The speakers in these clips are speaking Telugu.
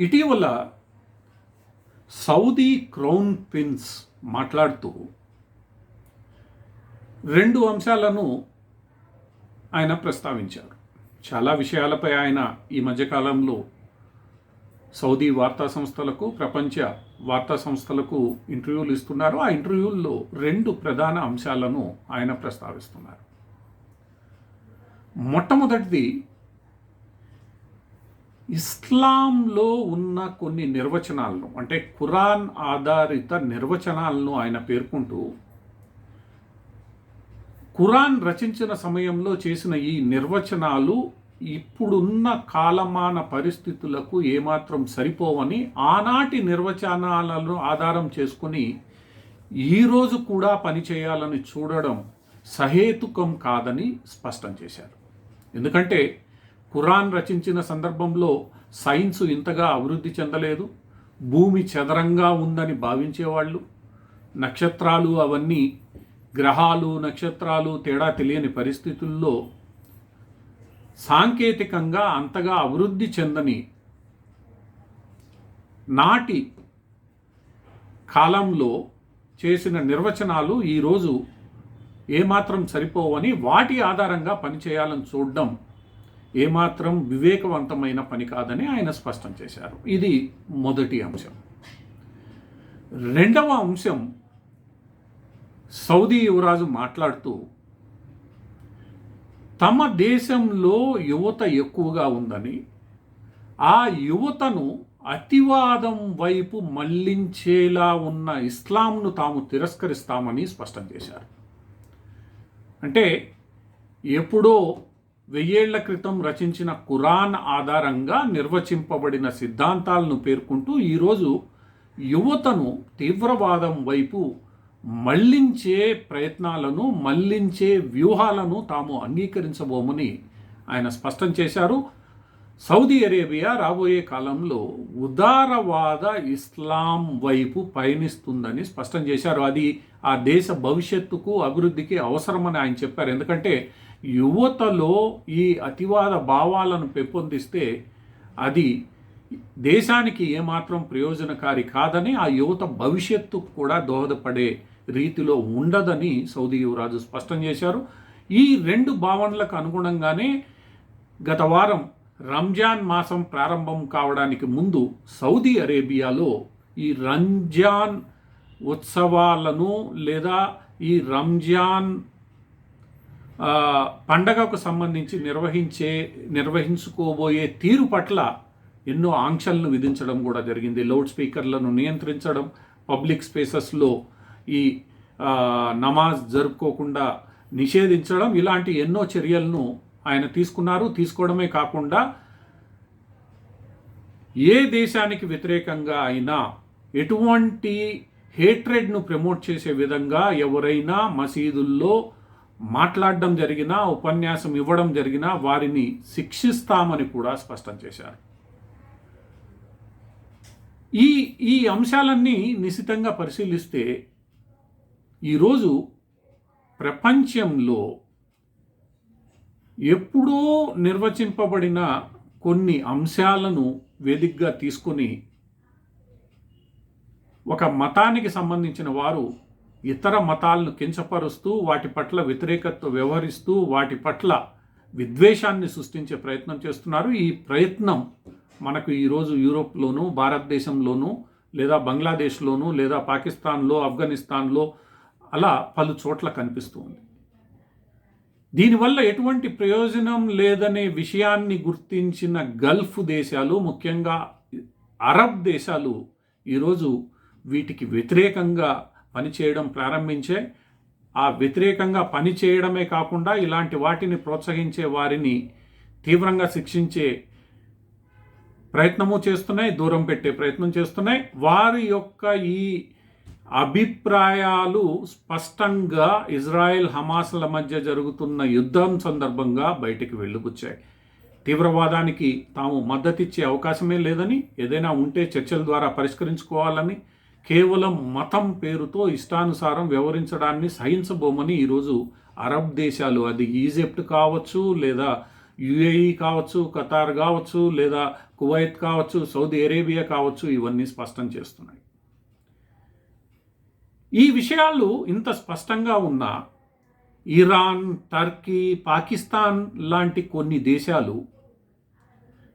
ఇటీవల సౌదీ క్రౌన్ ప్రిన్స్ మాట్లాడుతూ రెండు అంశాలను ఆయన ప్రస్తావించారు. చాలా విషయాలపై ఆయన ఈ మధ్యకాలంలో సౌదీ వార్తా సంస్థలకు ప్రపంచ వార్తా సంస్థలకు ఇంటర్వ్యూలు ఇస్తున్నారు. ఆ ఇంటర్వ్యూల్లో రెండు ప్రధాన అంశాలను ఆయన ప్రస్తావిస్తున్నారు. మొట్టమొదటిది ఇస్లాంలో ఉన్న కొన్ని నిర్వచనాలను అంటే ఖురాన్ ఆధారిత నిర్వచనాలను ఆయన పేర్కొంటూ ఖురాన్ రచించిన సమయంలో చేసిన ఈ నిర్వచనాలు ఇప్పుడున్న కాలమాన పరిస్థితులకు ఏమాత్రం సరిపోవని ఆనాటి నిర్వచనాలను ఆధారం చేసుకుని ఈరోజు కూడా పనిచేయాలని చూడడం సహేతుకం కాదని స్పష్టం చేశారు. ఎందుకంటే ఖురాన్ రచించిన సందర్భంలో సైన్స్ ఇంతగా అభివృద్ధి చెందలేదు భూమి చదరంగా ఉందని భావించేవాళ్ళు నక్షత్రాలు అవన్నీ గ్రహాలు నక్షత్రాలు తేడా తెలియని పరిస్థితుల్లో సాంకేతికంగా అంతగా అభివృద్ధి చెందని నాటి కాలంలో చేసిన నిర్వచనాలు ఈరోజు ఏమాత్రం సరిపోవని వాటి ఆధారంగా పనిచేయాలని చూడడం ఏమాత్రం వివేకవంతమైన పని కాదని ఆయన స్పష్టం చేశారు. ఇది మొదటి అంశం. రెండవ అంశం సౌదీ యువరాజు మాట్లాడుతూ తమ దేశంలో యువత ఎక్కువగా ఉందని ఆ యువతను అతివాదం వైపు మళ్ళించేలా ఉన్న ఇస్లాంను తాము తిరస్కరిస్తామని స్పష్టం చేశారు. అంటే ఎప్పుడో వెయ్యేళ్ళ క్రితం రచించిన ఖురాన్ ఆధారంగా నిర్వచింపబడిన సిద్ధాంతాలను పేర్కొంటూ ఈరోజు యువతను తీవ్రవాదం వైపు మళ్ళించే ప్రయత్నాలను మళ్ళించే వ్యూహాలను తాము అంగీకరించబోమని ఆయన స్పష్టం చేశారు. సౌదీ అరేబియా రాబోయే కాలంలో ఉదారవాద ఇస్లాం వైపు పయనిస్తుందని స్పష్టం చేశారు. అది ఆ దేశ భవిష్యత్తుకు అభివృద్ధికి అవసరమని ఆయన చెప్పారు. ఎందుకంటే యువతలో ఈ అతివాద భావాలను పెంపొందిస్తే అది దేశానికి ఏమాత్రం ప్రయోజనకారి కాదని ఆ యువత భవిష్యత్తుకు కూడా దోహదపడే రీతిలో ఉండదని సౌదీ యువరాజు స్పష్టం చేశారు. ఈ రెండు భావనలకు అనుగుణంగానే గత వారం రంజాన్ మాసం ప్రారంభం కావడానికి ముందు సౌదీ అరేబియాలో ఈ రంజాన్ ఉత్సవాలను లేదా ఈ రంజాన్ పండగకు సంబంధించి నిర్వహించే నిర్వహించుకోబోయే తీరు పట్ల ఎన్నో ఆంక్షలను విధించడం కూడా జరిగింది. లౌడ్ స్పీకర్లను నియంత్రించడం పబ్లిక్ స్పేసెస్లో ఈ నమాజ్ జరుపుకోకుండా నిషేధించడం ఇలాంటి ఎన్నో చర్యలను ఆయన తీసుకున్నారు. తీసుకోవడమే కాకుండా ఏ దేశానికి వ్యతిరేకంగా అయినా ఎటువంటి హేట్రెడ్ను ప్రమోట్ చేసే విధంగా ఎవరైనా మసీదుల్లో మాట్లాడడం జరిగినా ఉపన్యాసం ఇవ్వడం జరిగినా వారిని శిక్షిస్తామని కూడా స్పష్టం చేశారు. ఈ ఈ అంశాలన్నీ నిశితంగా పరిశీలిస్తే ఈరోజు ప్రపంచంలో ఎప్పుడో నిర్వచింపబడిన కొన్ని అంశాలను వేదికగా తీసుకొని ఒక మతానికి సంబంధించిన వారు ఇతర మతాలను కించపరుస్తూ వాటి పట్ల వ్యతిరేకత వ్యవహరిస్తూ వాటి పట్ల విద్వేషాన్ని సృష్టించే ప్రయత్నం చేస్తున్నారు. ఈ ప్రయత్నం మనకు ఈరోజు యూరోప్లోనూ భారతదేశంలోనూ లేదా బంగ్లాదేశ్లోనూ లేదా పాకిస్తాన్లో ఆఫ్ఘనిస్తాన్లో అలా పలు చోట్ల కనిపిస్తుంది దీనివల్ల ఎటువంటి ప్రయోజనం లేదనే విషయాన్ని గుర్తించిన గల్ఫ్ దేశాలు ముఖ్యంగా అరబ్ దేశాలు ఈరోజు వీటికి వ్యతిరేకంగా పనిచేయడం ప్రారంభించే ఆ వ్యతిరేకంగా పనిచేయడమే కాకుండా ఇలాంటి వాటిని ప్రోత్సహించే వారిని తీవ్రంగా శిక్షించే ప్రయత్నము చేస్తున్నాయి దూరం పెట్టే ప్రయత్నం చేస్తున్నాయి. వారి యొక్క ఈ అభిప్రాయాలు స్పష్టంగా ఇజ్రాయెల్ హమాస్ల మధ్య జరుగుతున్న యుద్ధం సందర్భంగా బయటికి వెళ్ళిపుచ్చాయి తీవ్రవాదానికి తాము మద్దతిచ్చే అవకాశమే లేదని ఏదైనా ఉంటే చర్చల ద్వారా పరిష్కరించుకోవాలని కేవలం మతం పేరుతో ఇష్టానుసారం వ్యవహరించడాన్ని సహించబోమని ఈరోజు అరబ్ దేశాలు అది ఈజిప్ట్ కావచ్చు లేదా యుఏఈ కావచ్చు ఖతార్ కావచ్చు లేదా కువైత్ కావచ్చు సౌదీ అరేబియా కావచ్చు ఇవన్నీ స్పష్టం చేస్తున్నాయి. ఈ విషయాలు ఇంత స్పష్టంగా ఉన్న ఇరాన్ టర్కీ పాకిస్తాన్ లాంటి కొన్ని దేశాలు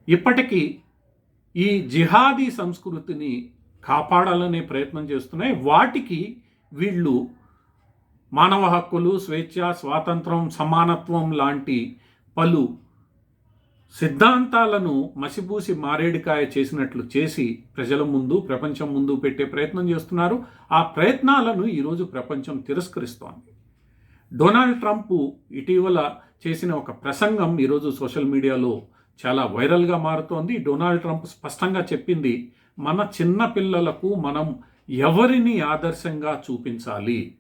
ఇప్పటికీ ఈ జిహాదీ సంస్కృతిని కాపాడాలనే ప్రయత్నం చేస్తున్నాయి. వాటికి వీళ్ళు మానవ హక్కులు స్వేచ్ఛ స్వాతంత్రం సమానత్వం లాంటి పలు సిద్ధాంతాలను మసిపూసి మారేడికాయ చేసినట్లు చేసి ప్రజల ముందు ప్రపంచం ముందు పెట్టే ప్రయత్నం చేస్తున్నారు. ఆ ప్రయత్నాలను ఈరోజు ప్రపంచం తిరస్కరిస్తోంది. డొనాల్డ్ ట్రంప్ ఇటీవల చేసిన ఒక ప్రసంగం ఈరోజు సోషల్ మీడియాలో చాలా వైరల్గా మారుతోంది. డొనాల్డ్ ట్రంప్ స్పష్టంగా చెప్పింది మన చిన్నపిల్లలకు మనం ఎవరిని ఆదర్శంగా చూపించాలి?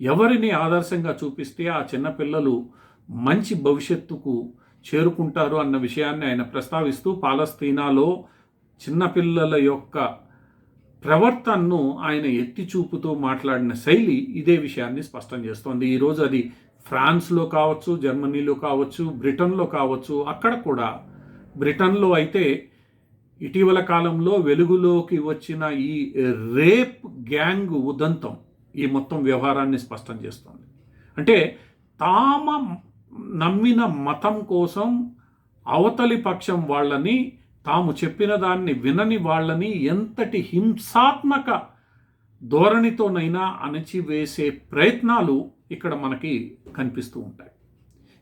ఎవరిని ఆదర్శంగా చూపిస్తే ఆ చిన్నపిల్లలు మంచి భవిష్యత్తుకు చేరుకుంటారు అన్న విషయాన్ని ఆయన ప్రస్తావిస్తూ పాలస్తీనాలో చిన్నపిల్లల యొక్క ప్రవర్తనను ఆయన ఎత్తి చూపుతూ మాట్లాడిన శైలి ఇదే విషయాన్ని స్పష్టం చేస్తోంది. ఈరోజు అది ఫ్రాన్స్లో కావచ్చు జర్మనీలో కావచ్చు బ్రిటన్లో కావచ్చు అక్కడ కూడా. బ్రిటన్లో అయితే ఇటీవల కాలంలో వెలుగులోకి వచ్చిన ఈ రేప్ గ్యాంగ్ ఉదంతం ఈ మొత్తం వ్యవహారాన్ని స్పష్టం చేస్తోంది. అంటే తామ నమ్మిన మతం కోసం అవతలి పక్షం వాళ్ళని తాము చెప్పిన దాన్ని వినని వాళ్ళని ఎంతటి హింసాత్మక ధోరణితోనైనా అణచివేసే ప్రయత్నాలు ఇక్కడ మనకి కనిపిస్తూ ఉంటాయి.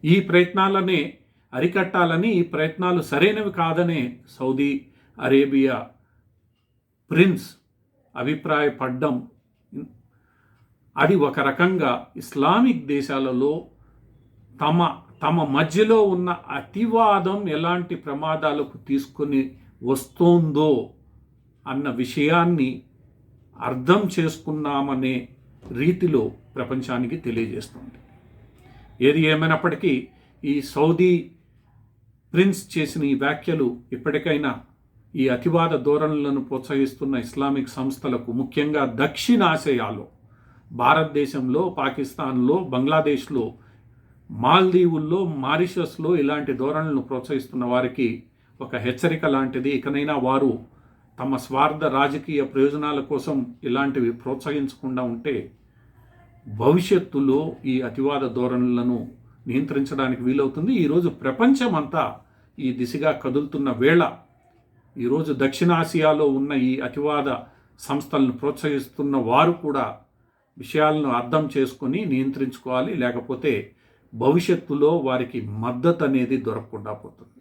ఈ ప్రయత్నాలనే అరికట్టాలని ఈ ప్రయత్నాలు సరైనవి కాదనే సౌదీ అరేబియా ప్రిన్స్ అభిప్రాయపడ్డం అది ఒక రకంగా ఇస్లామిక్ దేశాలలో తమ తమ మధ్యలో ఉన్న అతివాదం ఎలాంటి ప్రమాదాలకు తీసుకొని వస్తోందో అన్న విషయాన్ని అర్థం చేసుకున్నామనే రీతిలో ప్రపంచానికి తెలియజేస్తుంది. ఏది ఏమైనప్పటికీ ఈ సౌదీ ప్రిన్స్ చేసిన ఈ వ్యాఖ్యలు ఇప్పటికైనా ఈ అతివాద ధోరణులను ప్రోత్సహిస్తున్న ఇస్లామిక్ సంస్థలకు ముఖ్యంగా దక్షిణాసియాలో భారతదేశంలో పాకిస్తాన్లో బంగ్లాదేశ్లో మాల్దీవుల్లో మారిషస్లో ఇలాంటి ధోరణులను ప్రోత్సహిస్తున్న వారికి ఒక హెచ్చరిక లాంటిది. ఇకనైనా వారు తమ స్వార్థ రాజకీయ ప్రయోజనాల కోసం ఇలాంటివి ప్రోత్సహించకుండా ఉంటే భవిష్యత్తులో ఈ అతివాద ధోరణులను నియంత్రించడానికి వీలవుతుంది. ఈరోజు ప్రపంచమంతా ఈ దిశగా కదులుతున్న వేళ ఈరోజు దక్షిణాసియాలో ఉన్న ఈ అతివాద సంస్థలను ప్రోత్సహిస్తున్న వారు కూడా విషయాలను అర్థం చేసుకొని నియంత్రించుకోవాలి. లేకపోతే భవిష్యత్తులో వారికి మద్దతు అనేది దొరకకుండా పోతుంది.